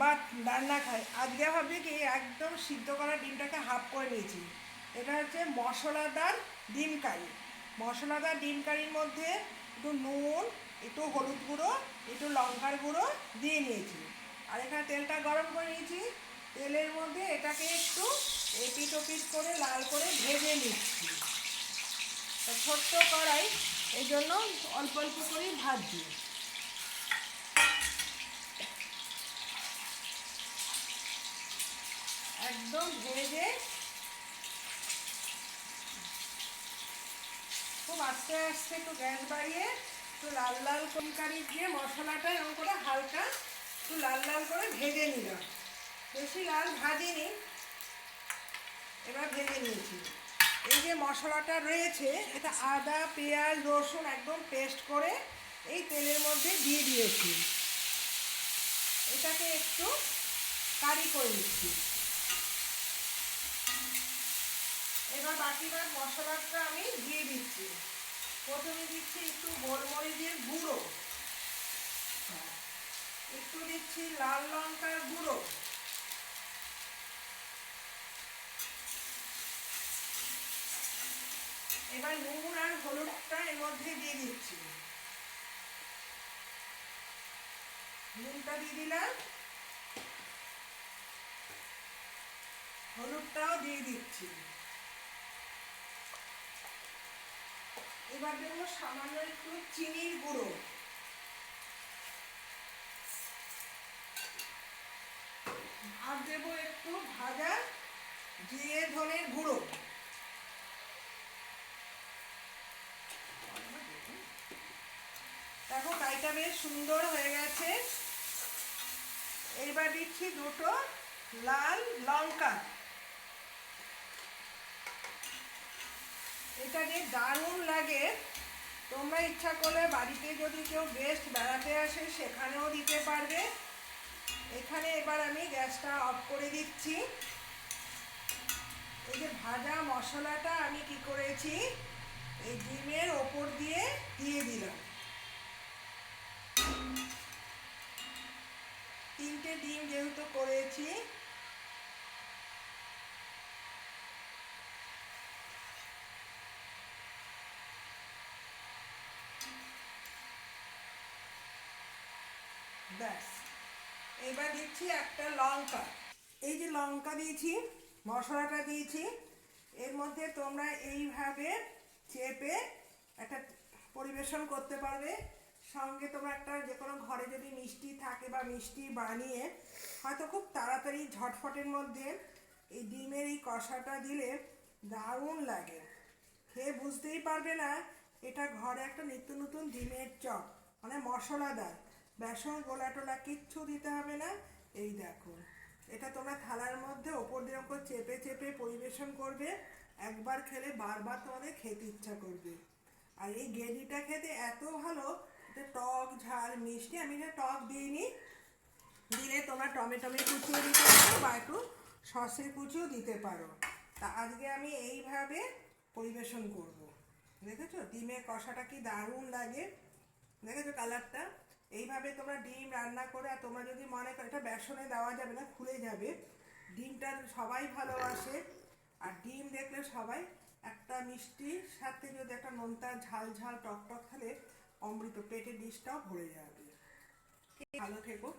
বা রান্না খাই। আজকে ভাবছি কি, একদম সিদ্ধ করা ডিমটাকে হাফ করে নিয়েছি। এটা হচ্ছে মশলাদার ডিম কারি। মশলাদার ডিম কারির মধ্যে একটু নুন, একটু হলুদ গুঁড়ো, একটু লঙ্কার গুঁড়ো দিয়ে নিয়েছি। আর এখানে তেলটা গরম করে নিয়েছি। তেলের মধ্যে এটাকে একটু এপিট ওপিট করে লাল করে ভেজে নিচ্ছি। ছোট্ট কড়াই এই জন্য অল্প অল্প করেই ভাজছি। একদম ভেজে খুব আস্তে আস্তে একটু গ্যাস বাড়িয়ে একটু লাল লাল কনকারি দিয়ে মশলাটা এরকম করে হালকা একটু লাল লাল করে ভেজে নিলাম। বেশি লাল ভাজিনি, এবার ভেজে নিয়েছি। এই যে মশলাটা রয়েছে, এটা আদা, পেঁয়াজ, রসুন একদম পেস্ট করে এই তেলের মধ্যে দিয়ে দিয়েছি। এটাকে একটু কারি করে নিচ্ছি। এবার বাকিবার মশলাটা আমি দিয়ে দিচ্ছি। প্রথমে দিচ্ছি একটু গোলমরিচের গুঁড়ো। একটু দিচ্ছি লাল লঙ্কার গুঁড়ো। এবার নুন আর হলুদটা এর মধ্যে দিয়ে দিচ্ছি। নুনটা দিয়ে দিলাম। হলুদটাও দিয়ে দিচ্ছি। এবার দেবো সামান্য একটু চিনির গুঁড়ো। আর দেবো একটু ভাজা জিরে ধনের গুঁড়ো। দেখো গাইটা বেশ সুন্দর হয়ে গেছে। এইবার দিচ্ছি দুটো লাল লঙ্কা। এটা যে দারুণ লাগে। তোমরা ইচ্ছা করলে বাড়িতে যদি কেউ গেস্ট বেড়াতে আসে, সেখানেও দিতে পারবে। এখানে এবার আমি গ্যাসটা অফ করে দিচ্ছি। এই যে ভাজা মশলাটা আমি কি করেছি, এই ডিমের ওপর দিয়ে দিয়ে দিলাম। তিনটে ডিম যেহেতু করেছি ব্যাস। এবার দিচ্ছি একটা লঙ্কা। এই যে লঙ্কা দিয়েছি, মশলাটা দিয়েছি, এর মধ্যে তোমরা এইভাবে চেপে একটা পরিবেশন করতে পারবে। সঙ্গে তোমরা একটা যে কোনো ঘরে যদি মিষ্টি থাকে বা মিষ্টি বানিয়ে, হয়তো খুব তাড়াতাড়ি ঝটফটের মধ্যে এই ডিমের এই কষাটা দিলে দারুণ লাগে। খেয়ে বুঝতেই পারবে না, এটা ঘরে একটা নিত্য নতুন ডিমের চপ মানে মশলাদার। বেসন গোলা টোলা কিচ্ছু দিতে হবে না। এই দেখো, এটা তোমরা থালার মধ্যে ওপর দিয়ে ওপর চেপে চেপে পরিবেশন করবে। একবার খেলে বারবার তোমাদের খেতে ইচ্ছা করবে। আর এই গ্রেভিটা খেতে এত ভালো, এটা টক, ঝাল, মিষ্টি, আমি এটা টক দিইনি। দিলে তোমরা টমেটোমে কুচিও দিতে পারো বা একটু সসের কুচিও দিতে পারো। তা আজকে আমি এইভাবে পরিবেশন করব। দেখেছ? ডিমের কষাটা কি দারুণ লাগে। দেখেছ কালারটা? এইভাবে তোমরা ডিম রান্না করে আর তোমরা যদি মনে করো, এটা বেসনে দেওয়া যাবে না, খুলে যাবে। ডিমটা সবাই ভালোবাসে। আর ডিম দেখলে সবাই একটা মিষ্টির সাথে যদি একটা নোনতা ঝাল ঝাল টক টক খেলে অমৃত পেটের ডিশটাও ভরে যাবে। ভালো থেকো।